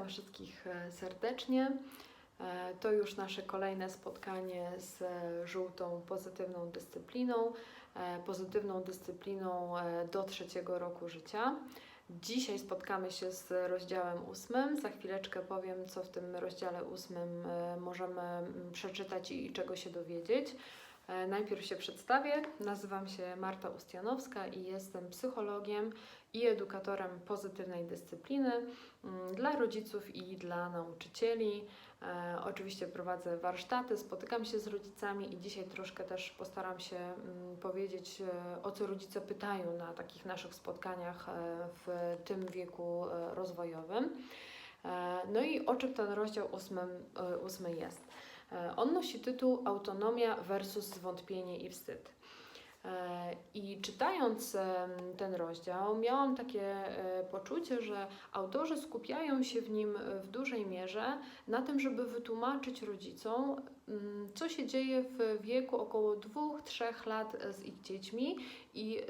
Witam wszystkich e, serdecznie. E, To już nasze kolejne spotkanie z żółtą pozytywną dyscypliną, e, pozytywną dyscypliną do trzeciego roku życia. Dzisiaj spotkamy się z rozdziałem ósmym. Za chwileczkę powiem, co w tym rozdziale ósmym możemy mm, przeczytać i czego się dowiedzieć. Najpierw się przedstawię. Nazywam się Marta Ustianowska i jestem psychologiem i edukatorem pozytywnej dyscypliny mm, dla rodziców i dla nauczycieli. E, oczywiście prowadzę warsztaty, spotykam się z rodzicami i dzisiaj troszkę też postaram się mm, powiedzieć, e, o co rodzice pytają na takich naszych spotkaniach e, w tym wieku rozwojowym. No i o czym ten rozdział ósmy, ósmy jest? On nosi tytuł Autonomia versus zwątpienie i wstyd. E, I czytając ten rozdział, miałam takie e, poczucie, że autorzy skupiają się w nim e, w dużej mierze na tym, żeby wytłumaczyć rodzicom, mm, co się dzieje w wieku około 2-3 lat z ich dziećmi i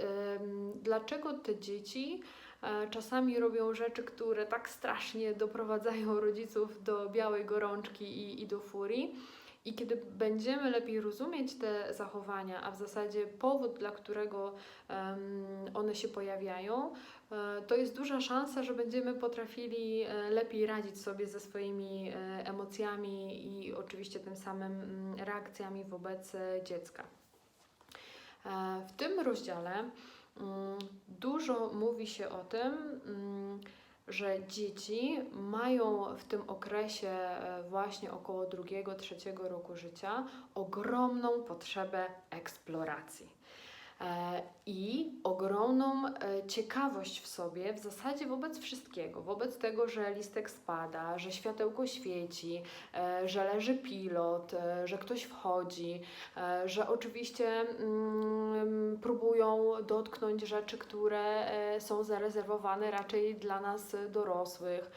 dlaczego te dzieci czasami robią rzeczy, które tak strasznie doprowadzają rodziców do białej gorączki i, i do furii. I kiedy będziemy lepiej rozumieć te zachowania, a w zasadzie powód, dla którego one się pojawiają, e, to jest duża szansa, że będziemy potrafili e, lepiej radzić sobie ze swoimi e, emocjami i oczywiście tym samym mm, reakcjami wobec dziecka. W tym rozdziale mm, dużo mówi się o tym, mm, że dzieci mają w tym okresie e, właśnie około drugiego, trzeciego roku życia ogromną potrzebę eksploracji. E, I ogromną e, ciekawość w sobie, w zasadzie wobec wszystkiego, wobec tego, że listek spada, że światełko świeci, e, że leży pilot, że ktoś wchodzi, że oczywiście mm, próbują dotknąć rzeczy, które są zarezerwowane raczej dla nas dorosłych.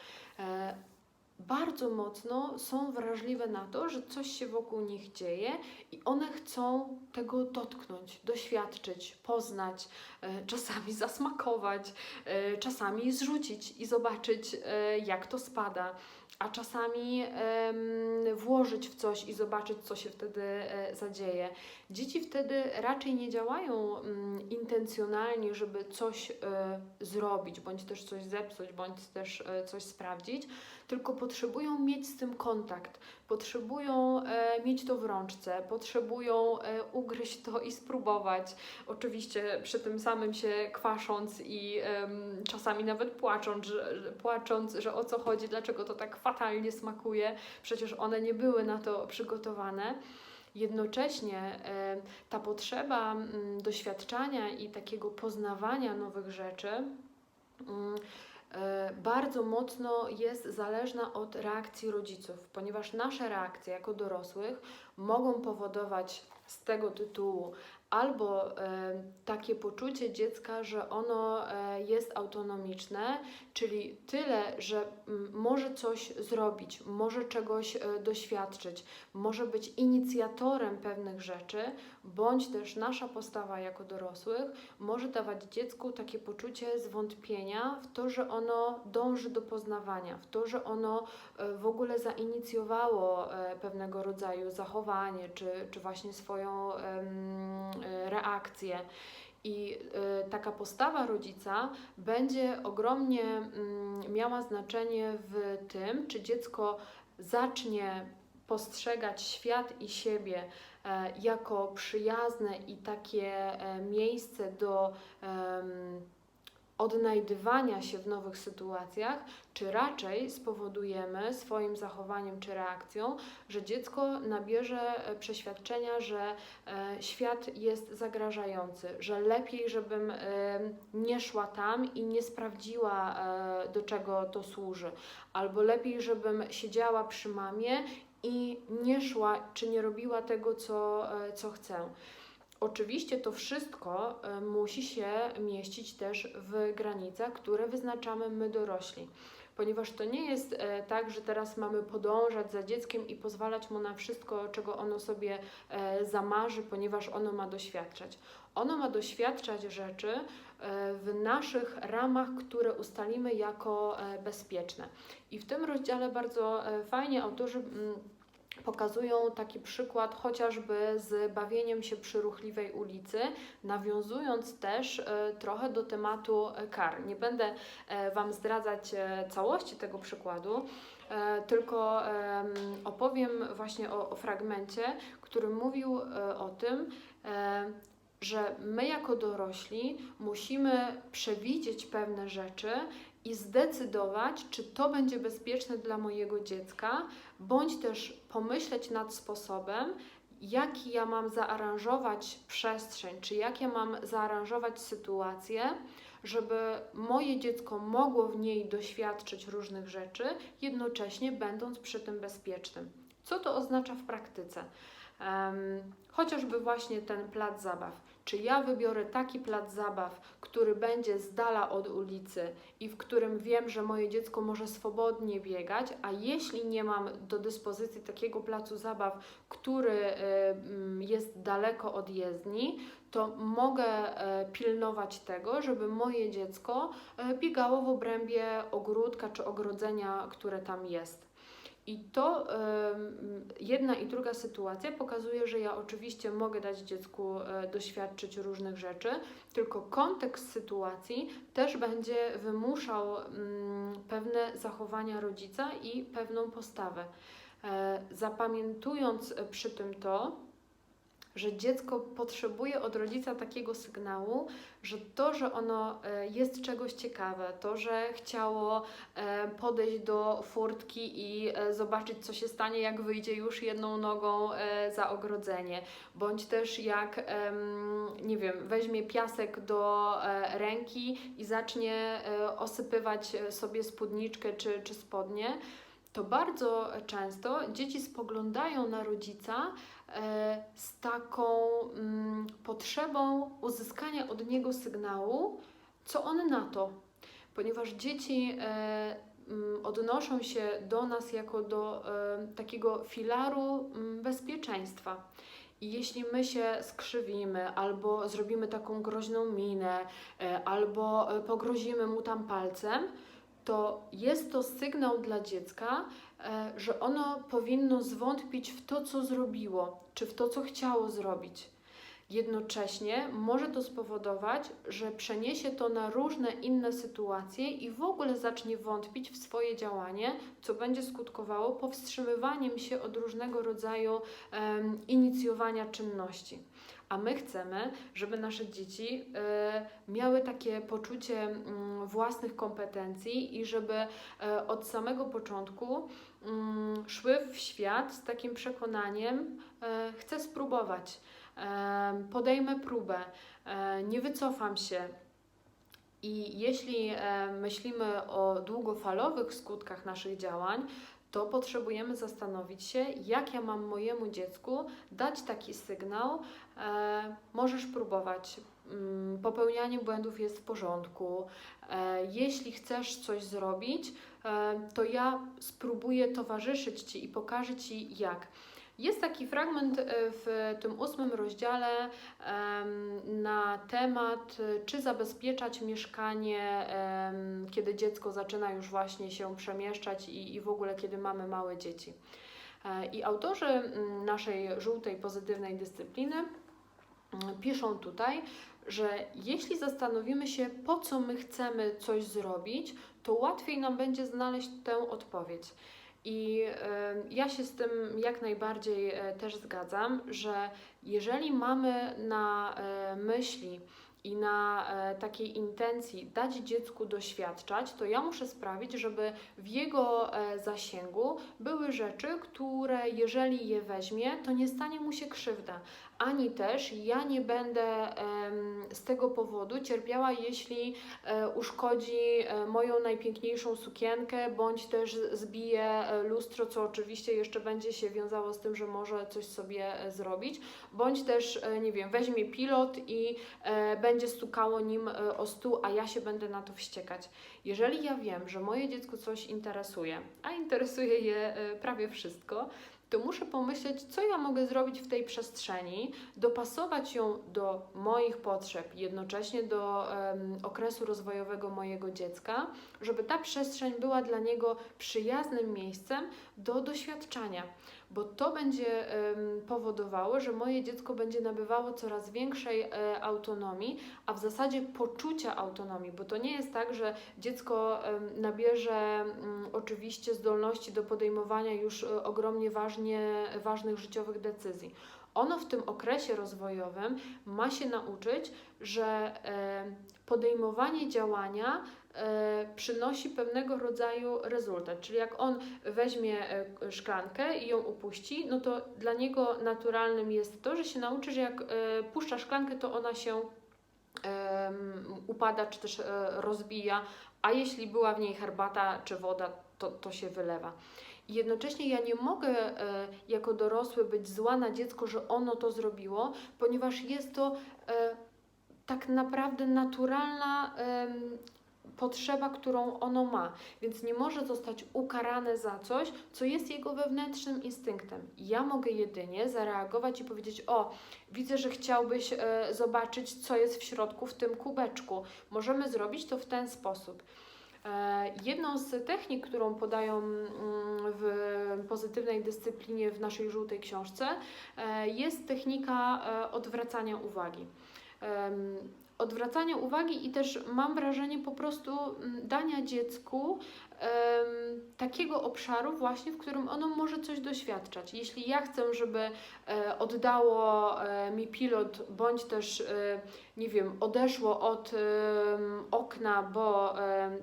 Bardzo mocno są wrażliwe na to, że coś się wokół nich dzieje i one chcą tego dotknąć, doświadczyć, poznać, e, czasami zasmakować, e, czasami zrzucić i zobaczyć, e, jak to spada, a czasami włożyć w coś i zobaczyć, co się wtedy zadzieje. Dzieci wtedy raczej nie działają mm, intencjonalnie, żeby coś zrobić, bądź też coś zepsuć, bądź też coś sprawdzić, tylko potrzebują mieć z tym kontakt, potrzebują e, mieć to w rączce, potrzebują e, ugryźć to i spróbować. Oczywiście przy tym samym się kwasząc i em, czasami nawet płacząc że, płacząc, że o co chodzi, dlaczego to tak fatalnie smakuje, przecież one nie były na to przygotowane. Jednocześnie e, ta potrzeba doświadczania i takiego poznawania nowych rzeczy e, bardzo mocno jest zależna od reakcji rodziców, ponieważ nasze reakcje jako dorosłych mogą powodować z tego tytułu. Albo e, takie poczucie dziecka, że ono e, jest autonomiczne, czyli tyle, że mm, może coś zrobić, może czegoś e, doświadczyć, może być inicjatorem pewnych rzeczy, bądź też nasza postawa jako dorosłych może dawać dziecku takie poczucie zwątpienia w to, że ono dąży do poznawania, w to, że ono e, w ogóle zainicjowało e, pewnego rodzaju zachowanie, czy, czy właśnie swoją e, reakcję. I e, taka postawa rodzica będzie ogromnie mm, miała znaczenie w tym, czy dziecko zacznie postrzegać świat i siebie e, jako przyjazne i takie miejsce do odnajdywania się w nowych sytuacjach, czy raczej spowodujemy swoim zachowaniem czy reakcją, że dziecko nabierze e, przeświadczenia, że e, świat jest zagrażający, że lepiej, żebym e, nie szła tam i nie sprawdziła, do czego to służy, albo lepiej, żebym siedziała przy mamie i nie szła, czy nie robiła tego, co, co chcę. Oczywiście to wszystko e, musi się mieścić też w granicach, które wyznaczamy my dorośli, ponieważ to nie jest e, tak, że teraz mamy podążać za dzieckiem i pozwalać mu na wszystko, czego ono sobie e, zamarzy, ponieważ ono ma doświadczać. Ono ma doświadczać rzeczy w naszych ramach, które ustalimy jako bezpieczne. I w tym rozdziale bardzo fajnie autorzy mm, pokazują taki przykład chociażby z bawieniem się przy ruchliwej ulicy, nawiązując też e, trochę do tematu e, kar. Nie będę e, Wam zdradzać całości tego przykładu, tylko em, opowiem właśnie o, o fragmencie, który mówił o tym, że my jako dorośli musimy przewidzieć pewne rzeczy i zdecydować, czy to będzie bezpieczne dla mojego dziecka, bądź też pomyśleć nad sposobem, jaki ja mam zaaranżować przestrzeń, czy jak ja mam zaaranżować sytuację, żeby moje dziecko mogło w niej doświadczyć różnych rzeczy, jednocześnie będąc przy tym bezpiecznym. Co to oznacza w praktyce? Um, chociażby właśnie ten plac zabaw. Czy ja wybiorę taki plac zabaw, który będzie z dala od ulicy i w którym wiem, że moje dziecko może swobodnie biegać, a jeśli nie mam do dyspozycji takiego placu zabaw, który y, mm, jest daleko od jezdni, to mogę e, pilnować tego, żeby moje dziecko e, biegało w obrębie ogródka czy ogrodzenia, które tam jest. I to jedna i druga sytuacja pokazuje, że ja oczywiście mogę dać dziecku e, doświadczyć różnych rzeczy, tylko kontekst sytuacji też będzie wymuszał mm, pewne zachowania rodzica i pewną postawę. E, Zapamiętując przy tym to, że dziecko potrzebuje od rodzica takiego sygnału, że to, że ono e, jest czegoś ciekawe, to, że chciało e, podejść do furtki i e, zobaczyć, co się stanie, jak wyjdzie już jedną nogą za ogrodzenie, bądź też jak, nie wiem, weźmie piasek do ręki i zacznie osypywać sobie spódniczkę czy, czy spodnie. To bardzo często dzieci spoglądają na rodzica z taką mm, potrzebą uzyskania od niego sygnału, co on na to. Ponieważ dzieci e, mm, odnoszą się do nas jako do e, takiego filaru mm, bezpieczeństwa. I jeśli my się skrzywimy, albo zrobimy taką groźną minę, e, albo e, pogrozimy mu tam palcem, to jest to sygnał dla dziecka, e, że ono powinno zwątpić w to, co zrobiło, czy w to, co chciało zrobić. Jednocześnie może to spowodować, że przeniesie to na różne inne sytuacje i w ogóle zacznie wątpić w swoje działanie, co będzie skutkowało powstrzymywaniem się od różnego rodzaju em, inicjowania czynności. A my chcemy, żeby nasze dzieci e, miały takie poczucie mm, własnych kompetencji i żeby e, od samego początku mm, szły w świat z takim przekonaniem: e, chcę spróbować, podejmę próbę, e, nie wycofam się. I jeśli e, myślimy o długofalowych skutkach naszych działań, to potrzebujemy zastanowić się, jak ja mam mojemu dziecku dać taki sygnał, e, możesz próbować. Mm, Popełnianie błędów jest w porządku. Jeśli chcesz coś zrobić, to ja spróbuję towarzyszyć Ci i pokażę Ci jak. Jest taki fragment e, w tym ósmym rozdziale na temat, e, czy zabezpieczać mieszkanie, kiedy dziecko zaczyna już właśnie się przemieszczać i, i w ogóle kiedy mamy małe dzieci. E, I autorzy naszej żółtej pozytywnej dyscypliny piszą tutaj, że jeśli zastanowimy się, po co my chcemy coś zrobić, to łatwiej nam będzie znaleźć tę odpowiedź. I ja się z tym jak najbardziej e, też zgadzam, że jeżeli mamy na e, myśli i na e, takiej intencji dać dziecku doświadczać, to ja muszę sprawić, żeby w jego zasięgu były rzeczy, które jeżeli je weźmie, to nie stanie mu się krzywda. Ani też ja nie będę z tego powodu cierpiała, jeśli e, uszkodzi e, moją najpiękniejszą sukienkę, bądź też zbije e, lustro, co oczywiście jeszcze będzie się wiązało z tym, że może coś sobie zrobić, bądź też, nie wiem, weźmie pilot i będzie stukało nim o stół, a ja się będę na to wściekać. Jeżeli ja wiem, że moje dziecko coś interesuje, a interesuje je prawie wszystko, to muszę pomyśleć, co ja mogę zrobić w tej przestrzeni, dopasować ją do moich potrzeb, jednocześnie do em, okresu rozwojowego mojego dziecka, żeby ta przestrzeń była dla niego przyjaznym miejscem do doświadczania, bo to będzie powodowało, że moje dziecko będzie nabywało coraz większej e, autonomii, a w zasadzie poczucia autonomii, bo to nie jest tak, że dziecko nabierze mm, oczywiście zdolności do podejmowania już e, ogromnie ważnie, ważnych życiowych decyzji. Ono w tym okresie rozwojowym ma się nauczyć, że podejmowanie działania przynosi pewnego rodzaju rezultat. Czyli jak on weźmie e, szklankę i ją upuści, no to dla niego naturalnym jest to, że się nauczy, że jak e, puszcza szklankę, to ona się upada czy też e, rozbija, a jeśli była w niej herbata czy woda, to, to się wylewa. Jednocześnie ja nie mogę e, jako dorosły być zła na dziecko, że ono to zrobiło, ponieważ jest to e, tak naprawdę naturalna potrzeba, którą ono ma, więc nie może zostać ukarane za coś, co jest jego wewnętrznym instynktem. Ja mogę jedynie zareagować i powiedzieć: O, widzę, że chciałbyś e, zobaczyć, co jest w środku w tym kubeczku. Możemy zrobić to w ten sposób. E, Jedną z technik, którą podają mm, w pozytywnej dyscyplinie w naszej żółtej książce, e, jest technika odwracania uwagi. Odwracania uwagi i też mam wrażenie po prostu mm, dania dziecku takiego obszaru właśnie, w którym ono może coś doświadczać. Jeśli ja chcę, żeby e, oddało e, mi pilot, bądź też, e, nie wiem, odeszło od okna, bo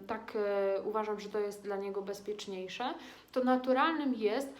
tak uważam, że to jest dla niego bezpieczniejsze, to naturalnym jest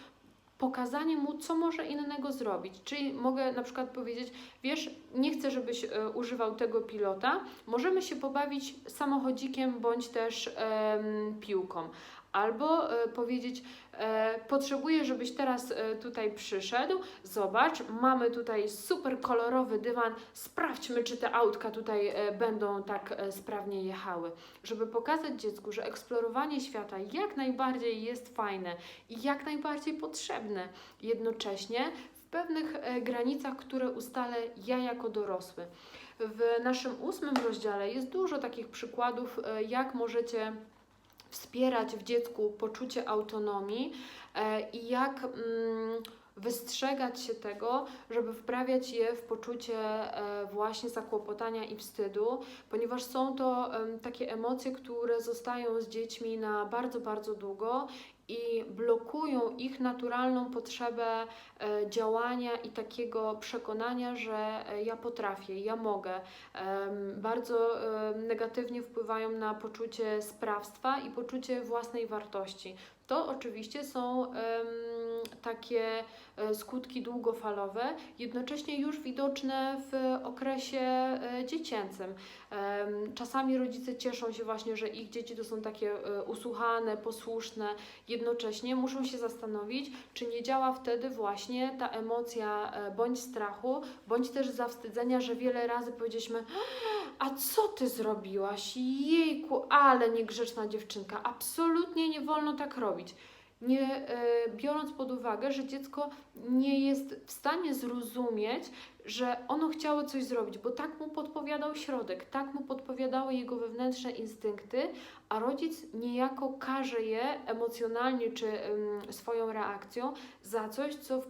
pokazanie mu, co może innego zrobić. Czyli mogę na przykład powiedzieć, wiesz, nie chcę, żebyś e, używał tego pilota, możemy się pobawić samochodzikiem bądź też em, piłką. Albo e, powiedzieć, e, potrzebuję, żebyś teraz e, tutaj przyszedł, zobacz, mamy tutaj super kolorowy dywan, sprawdźmy, czy te autka tutaj będą tak sprawnie jechały. Żeby pokazać dziecku, że eksplorowanie świata jak najbardziej jest fajne i jak najbardziej potrzebne, jednocześnie w pewnych granicach, które ustalę ja jako dorosły. W naszym ósmym rozdziale jest dużo takich przykładów, jak możecie wspierać w dziecku poczucie autonomii e, i jak mm, wystrzegać się tego, żeby wprawiać je w poczucie e, właśnie zakłopotania i wstydu, ponieważ są to takie emocje, które zostają z dziećmi na bardzo, bardzo długo i blokują ich naturalną potrzebę e, działania i takiego przekonania, że e, ja potrafię, ja mogę. Bardzo negatywnie wpływają na poczucie sprawstwa i poczucie własnej wartości. To oczywiście są takie e, skutki długofalowe, jednocześnie już widoczne w okresie e, dziecięcym. Czasami rodzice cieszą się właśnie, że ich dzieci to są takie e, usłuchane, posłuszne, jednocześnie muszą się zastanowić, czy nie działa wtedy właśnie ta emocja bądź strachu, bądź też zawstydzenia, że wiele razy powiedzieliśmy, a co ty zrobiłaś? Jejku, ale niegrzeczna dziewczynka. Absolutnie nie wolno tak robić. Nie e, biorąc pod uwagę, że dziecko nie jest w stanie zrozumieć, że ono chciało coś zrobić, bo tak mu podpowiadał środek, tak mu podpowiadały jego wewnętrzne instynkty, a rodzic niejako karze je emocjonalnie czy swoją reakcją za coś, co,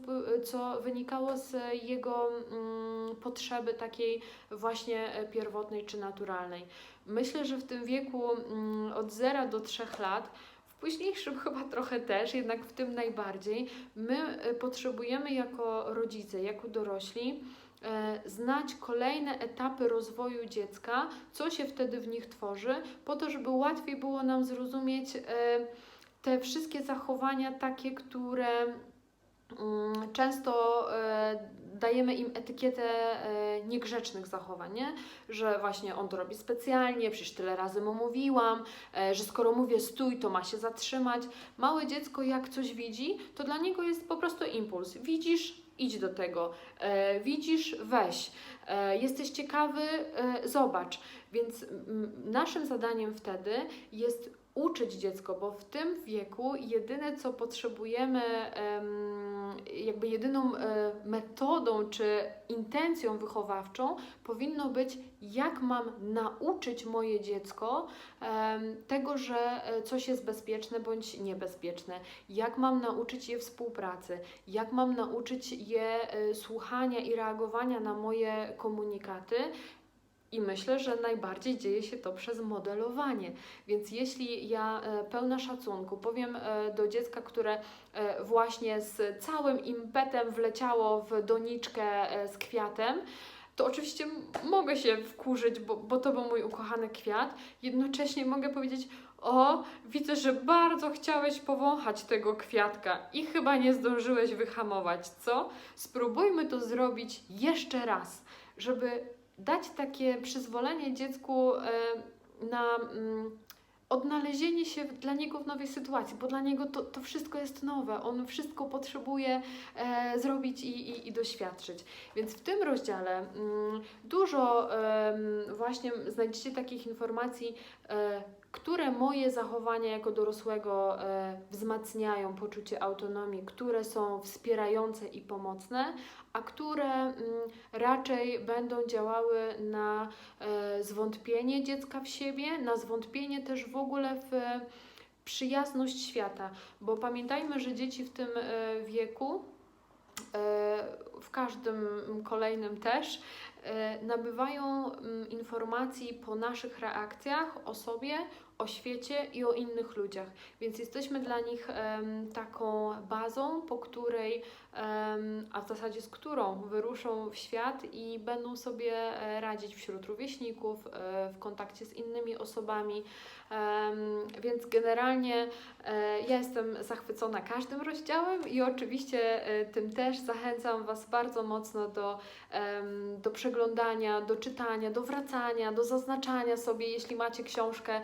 co wynikało z jego mm, potrzeby takiej właśnie e, pierwotnej czy naturalnej. Myślę, że w tym wieku mm, od 0 do 3 lat późniejszym chyba trochę też, jednak w tym najbardziej, my e, potrzebujemy jako rodzice, jako dorośli e, znać kolejne etapy rozwoju dziecka, co się wtedy w nich tworzy, po to, żeby łatwiej było nam zrozumieć e, te wszystkie zachowania takie, które mm, często dajemy im etykietę e, niegrzecznych zachowań, nie? że właśnie on to robi specjalnie, przecież tyle razy mu mówiłam, e, że skoro mówię stój, to ma się zatrzymać. Małe dziecko jak coś widzi, to dla niego jest po prostu impuls. Widzisz, idź do tego. E, widzisz, weź. Jesteś ciekawy, zobacz. Więc naszym zadaniem wtedy jest uczyć dziecko, bo w tym wieku jedyne co potrzebujemy, em, jakby jedyną e, metodą czy intencją wychowawczą powinno być, jak mam nauczyć moje dziecko tego, że e, coś jest bezpieczne bądź niebezpieczne, jak mam nauczyć je współpracy, jak mam nauczyć je e, słuchania i reagowania na moje komunikaty. I myślę, że najbardziej dzieje się to przez modelowanie. Więc jeśli ja e, pełna szacunku powiem e, do dziecka, które e, właśnie z całym impetem wleciało w doniczkę z kwiatem, to oczywiście mogę się wkurzyć, bo, bo to był mój ukochany kwiat. Jednocześnie mogę powiedzieć: O, widzę, że bardzo chciałeś powąchać tego kwiatka i chyba nie zdążyłeś wyhamować, co? Spróbujmy to zrobić jeszcze raz, żeby dać takie przyzwolenie dziecku e, na mm, odnalezienie się dla niego w nowej sytuacji, bo dla niego to, to wszystko jest nowe, on wszystko potrzebuje e, zrobić i, i, i doświadczyć. Więc w tym rozdziale mm, dużo właśnie znajdziecie takich informacji, e, które moje zachowania jako dorosłego e, wzmacniają poczucie autonomii, które są wspierające i pomocne, a które mm, raczej będą działały na e, zwątpienie dziecka w siebie, na zwątpienie też w ogóle w przyjazność świata, bo pamiętajmy, że dzieci w tym e, wieku, w każdym kolejnym też, e, nabywają mm, informacji po naszych reakcjach o sobie, o świecie i o innych ludziach. Więc jesteśmy dla nich taką bazą, po której, a w zasadzie z którą wyruszą w świat i będą sobie e, radzić wśród rówieśników, e, w kontakcie z innymi osobami. Więc generalnie ja jestem zachwycona każdym rozdziałem i oczywiście tym też zachęcam Was bardzo mocno do, do przeglądania, do czytania, do wracania, do zaznaczania sobie, jeśli macie książkę.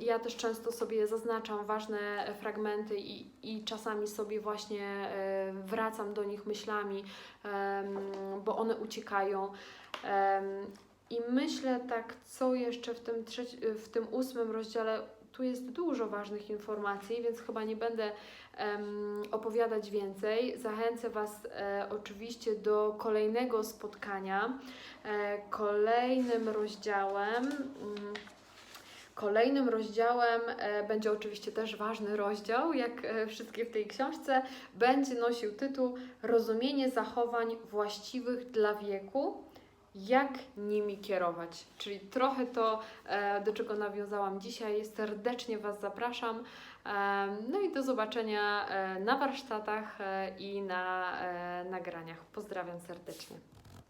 Ja też często sobie zaznaczam ważne fragmenty i, i czasami sobie właśnie wracam do nich myślami, bo one uciekają. I myślę tak, co jeszcze w tym, w tym ósmym rozdziale, tu jest dużo ważnych informacji, więc chyba nie będę em, opowiadać więcej. Zachęcę Was e, oczywiście do kolejnego spotkania. E, kolejnym rozdziałem. mm, Kolejnym rozdziałem e, będzie oczywiście też ważny rozdział, jak e, wszystkie w tej książce, będzie nosił tytuł Rozumienie zachowań właściwych dla wieku, jak nimi kierować. Czyli trochę to, e, do czego nawiązałam dzisiaj. Serdecznie Was zapraszam. E, No i do zobaczenia e, na warsztatach i na nagraniach. Pozdrawiam serdecznie.